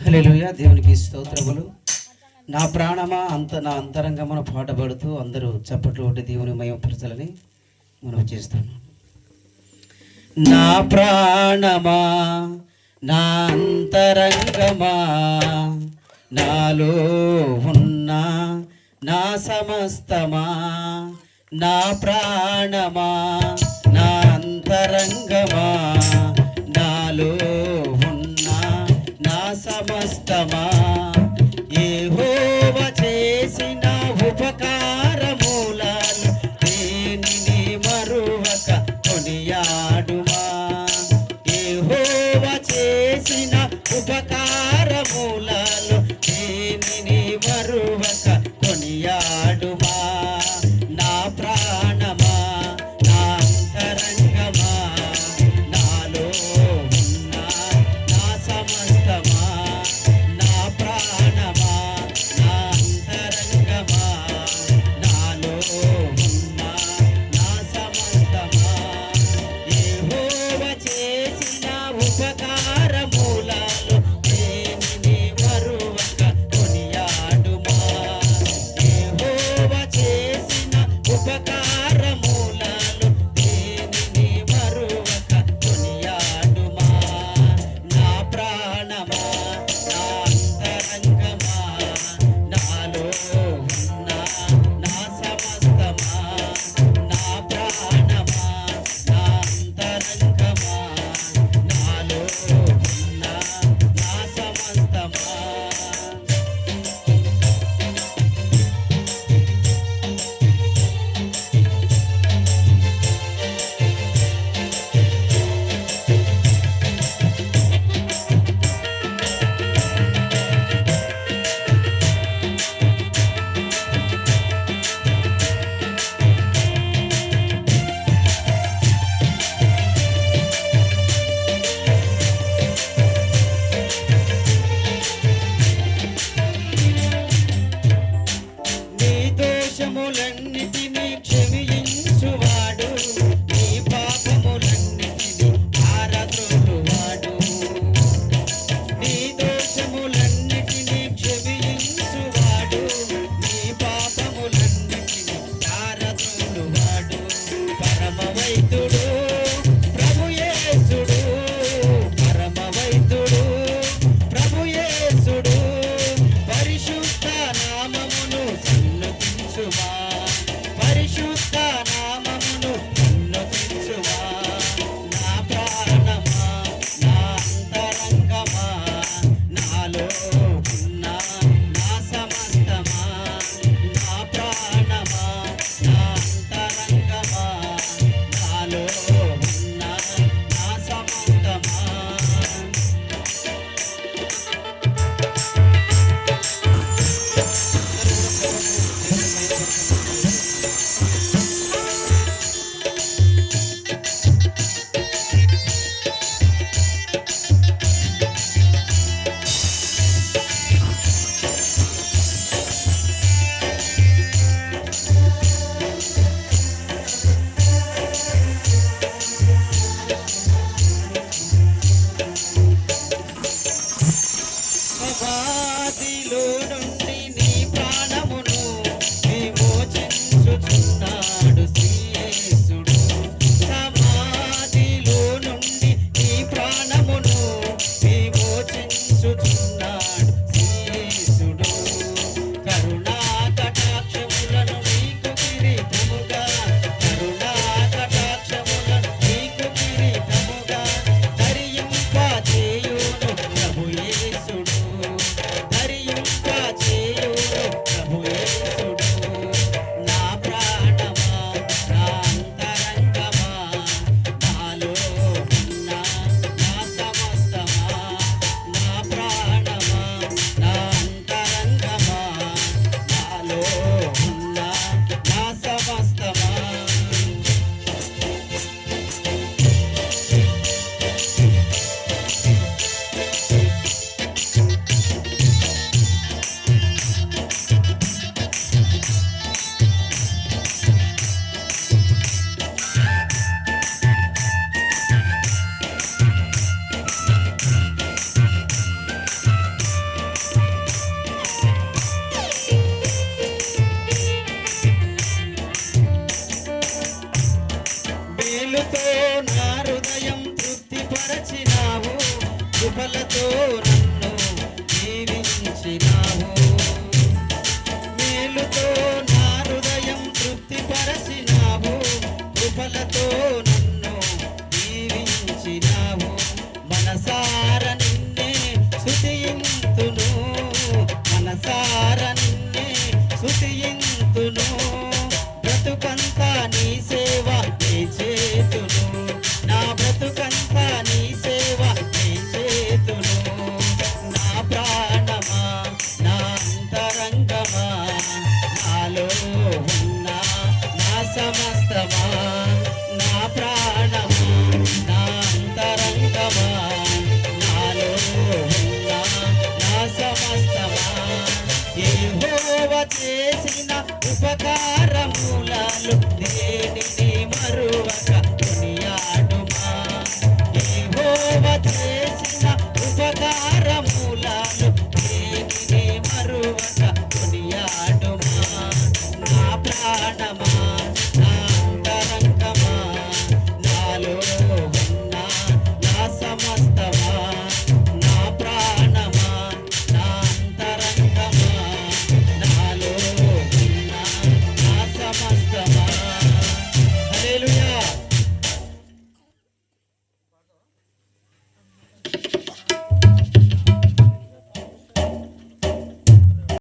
హల్లెలూయా దేవునికి స్తోత్రములు. నా ప్రాణమా అంత నా అంతరంగమున పాటపడుతూ అందరూ చప్పట్లు ఒకటి దేవుని మయపరచాలని మనం చేస్తున్నాం నా ప్రాణమా నా అంతరంగమా నాలో ఉన్న నా సమస్తమా నా ప్రాణమా అంతరంగమా? నాలో ఉన్న నా సమస్తమా? యెహోవా చేసిన ఉపకారమూలాలు దేనిని మరువక కొనియాడుమా? యెహోవా చేసిన ఉపకారమూలాలు కృపలతో నా హృదయం తృప్తిపరచినావు కృపలతో నన్ను దీవించినావు. మనసార నిన్నే స్థుతించు